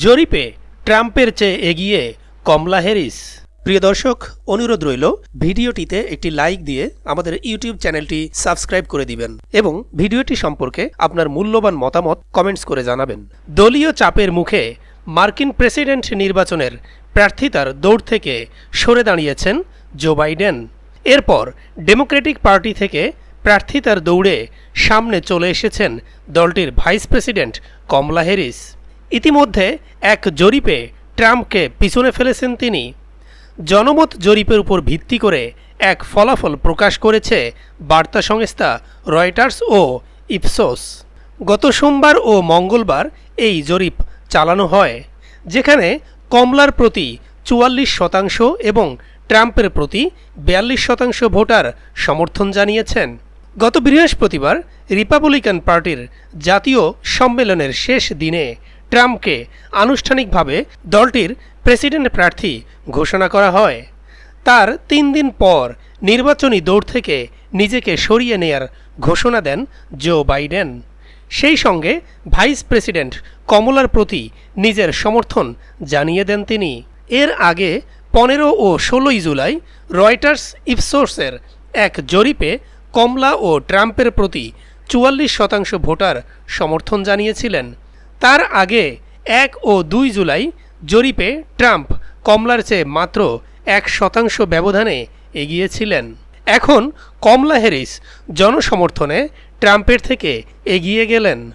জরিপে ট্রাম্পের চেয়ে এগিয়ে কমলা হ্যারিস। প্রিয় দর্শক, অনুরোধ রইল, ভিডিওটিতে একটি লাইক দিয়ে আমাদের ইউটিউব চ্যানেলটি সাবস্ক্রাইব করে দিবেন এবং ভিডিওটি সম্পর্কে আপনার মূল্যবান মতামত কমেন্টস করে জানাবেন। দলীয় চাপের মুখে মার্কিন প্রেসিডেন্ট নির্বাচনের প্রার্থিতার দৌড় থেকে সরে দাঁড়িয়েছেন জো বাইডেন। এরপর ডেমোক্রেটিক পার্টি থেকে প্রার্থিতার দৌড়ে সামনে চলে এসেছেন দলটির ভাইস প্রেসিডেন্ট কমলা হ্যারিস। ইতিমধ্যে এক জরিপে ট্রাম্পকে পিছনে ফেলেছেন তিনি। জনমত জরিপের উপর ভিত্তি করে এক ফলাফল প্রকাশ করেছে বার্তা সংস্থা রয়টার্স ও ইপসোস। গত সোমবার ও মঙ্গলবার এই জরিপ চালানো হয়, যেখানে কমলার প্রতি চুয়াল্লিশ শতাংশ এবং ট্রাম্পের প্রতি বিয়াল্লিশ শতাংশ ভোটার সমর্থন জানিয়েছেন। গত বৃহস্পতিবার রিপাবলিকান পার্টির জাতীয় সম্মেলনের শেষ দিনে ট্রাম্পকে আনুষ্ঠানিকভাবে দলটির প্রেসিডেন্ট প্রার্থী ঘোষণা করা হয়। তার তিন দিন পর নির্বাচনী দৌড় থেকে নিজেকে সরিয়ে নেয়ার ঘোষণা দেন জো বাইডেন। সেই সঙ্গে ভাইস প্রেসিডেন্ট কমলার প্রতি নিজের সমর্থন জানিয়ে দেন তিনি। এর আগে পনেরো ও ষোলোই জুলাই রয়টার্স ইপসোর্সের এক জরিপে কমলা ও ট্রাম্পের প্রতি চুয়াল্লিশ শতাংশ ভোটার সমর্থন জানিয়েছিলেন। তার আগে এক ও দুই জুলাই জরিপে ট্রাম্প কমলার চেয়ে মাত্র এক শতাংশ ব্যবধানে এগিয়েছিলেন। এখন কমলা হ্যারিস জনসমর্থনে ট্রাম্পের থেকে এগিয়ে গেলেন।